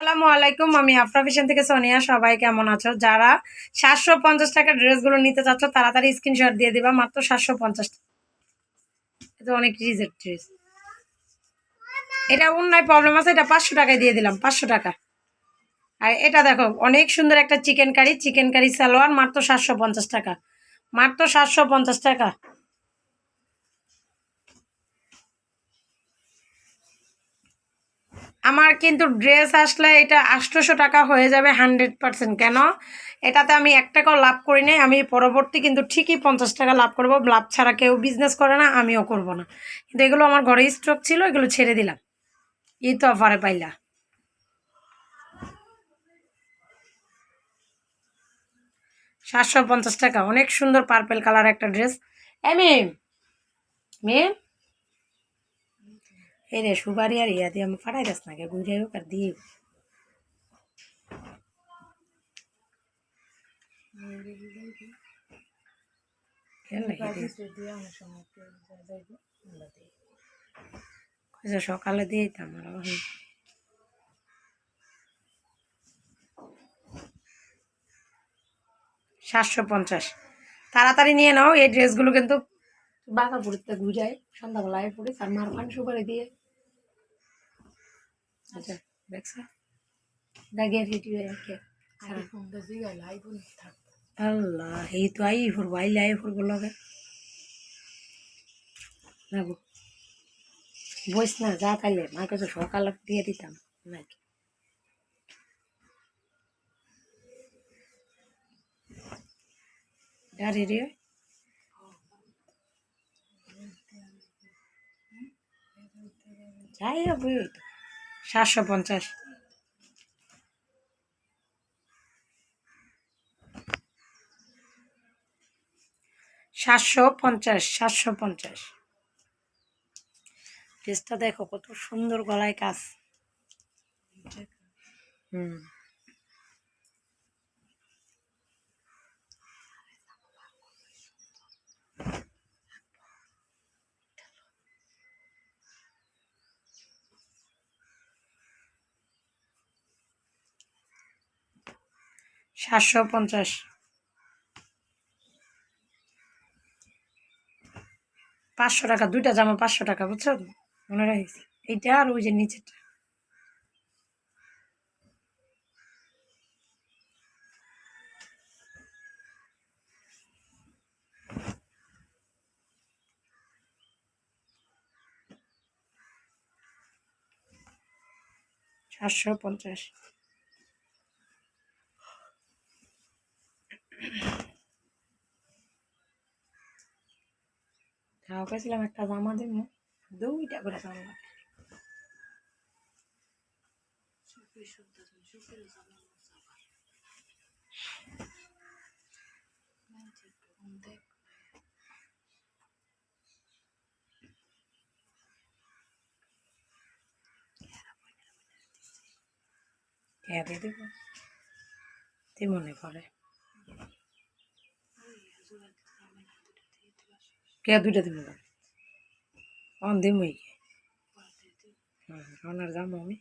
আসসালামু আলাইকুম, আমি আফরা ফ্যাশন থেকে সোনিয়া। সবাই কেমন আছো? যারা সাতশো পঞ্চাশ টাকার ড্রেসগুলো নিতে চাচ্ছ, তাড়াতাড়ি স্ক্রিনশট দিয়ে দিবা। মাত্র সাতশো পঞ্চাশ এটা অনেক রিজেক্ট ড্রেস এটা অন্যায় প্রবলেম আছে, এটা পাঁচশো টাকায় দিয়ে দিলাম, পাঁচশো টাকা। আর এটা দেখো, অনেক সুন্দর একটা chicken curry chicken curry salwar, মাত্র সাতশো পঞ্চাশ টাকা। মাত্র সাতশো পঞ্চাশ টাকা। আমার কিন্তু ড্রেস আসলে এটা আটশোশো টাকা হয়ে যাবে হান্ড্রেড পার্সেন্ট কেন? এটাতে আমি এক টাকাও লাভ করি নাই। আমি পরবর্তী কিন্তু ঠিকই পঞ্চাশ টাকা লাভ করব। লাভ ছাড়া কেউ বিজনেস করে না, আমিও করব না। কিন্তু এগুলো আমার ঘরে স্টক ছিল, এগুলো ছেড়ে দিলাম। এই তো অফারে পাইলা। সাতশো পঞ্চাশ টাকা, অনেক সুন্দর পার্পেল কালার একটা ড্রেস এমি মেয়ে? এই রে সুপারি আর ইয়া দিয়ে আমি ফাটাই দাস না কে ঘুরে হোক আর দিয়ে সকালে দিয়ে দিতাম আর সাতশো পঞ্চাশ। তাড়াতাড়ি নিয়ে নাও, এই ড্রেসগুলো কিন্তু বাঁকা পুরীতে ঘুরাই সন্ধ্যাবেলায় পড়ি আর মার পান সুপারি দিয়ে। আচ্ছা দেখছ দাগিয়ে রেডি হয়ে রাখে আল্লাহ এই তো আই ফুরবো আইলে আই ফুরবো লগে না গো বইস না যা তাইলে মার কাছে সকালে দিয়ে দিতাম নাকি যা রেডি হয় যাই হবে ওই তো সাতশো পঞ্চাশ। সাতশো পঞ্চাশ সাতশো পঞ্চাশ। ড্রেসটা দেখো কত সুন্দর গলায় কাজ। হুম। সাতশো পঞ্চাশ। পাঁচশো টাকা, দুইটা জামা পাঁচশো টাকা, বুঝছ? মনে রাখিস। এইটা আর ওই যে নিচেরটা। সাতশো পঞ্চাশ। যাওয়া পেয়েছিলাম একটা জামা দিব দুইটা করে জামা। দিয়ে দিব। তুই মনে করে কে দুইটা দিব অন দিম হুম ওনার যাব আমি।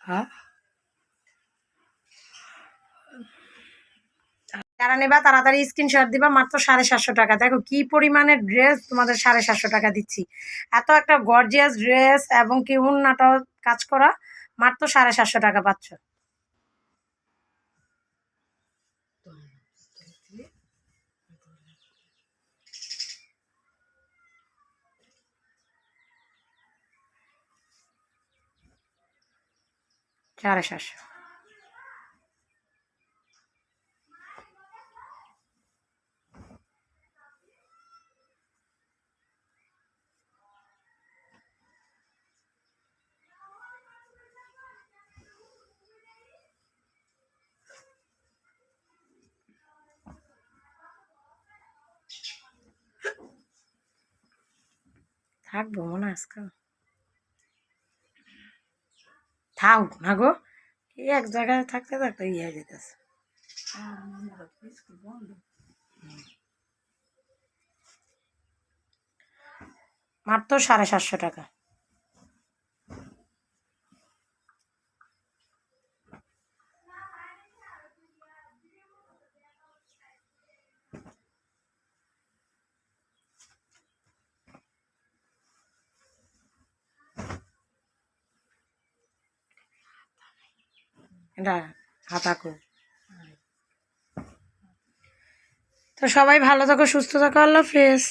হ্যাঁ? যারা নেবা, তাড়াতাড়ি স্ক্রিনশট দিবা, মাত্র সাড়ে সাতশো টাকা। দেখো কি পরিমাণের ড্রেস তোমাদের সাড়ে সাতশো টাকা দিচ্ছি। এত একটা গর্জিয়াস ড্রেস এবং কি উন্নাটাও কাজ করা, মাত্র সাড়ে সাতশো টাকা পাচ্ছ। সাড়ে সাতশো। থাকব, মনে আজকাল থাক না গো এক জায়গায় থাকতে থাকতে ইয়ে যেতেছে। মাত্র সাড়ে সাতশো টাকা। এটা হাতাকু তো সবাই ভালো থাকো সুস্থ থাকো আল্লাহ হাফেজ।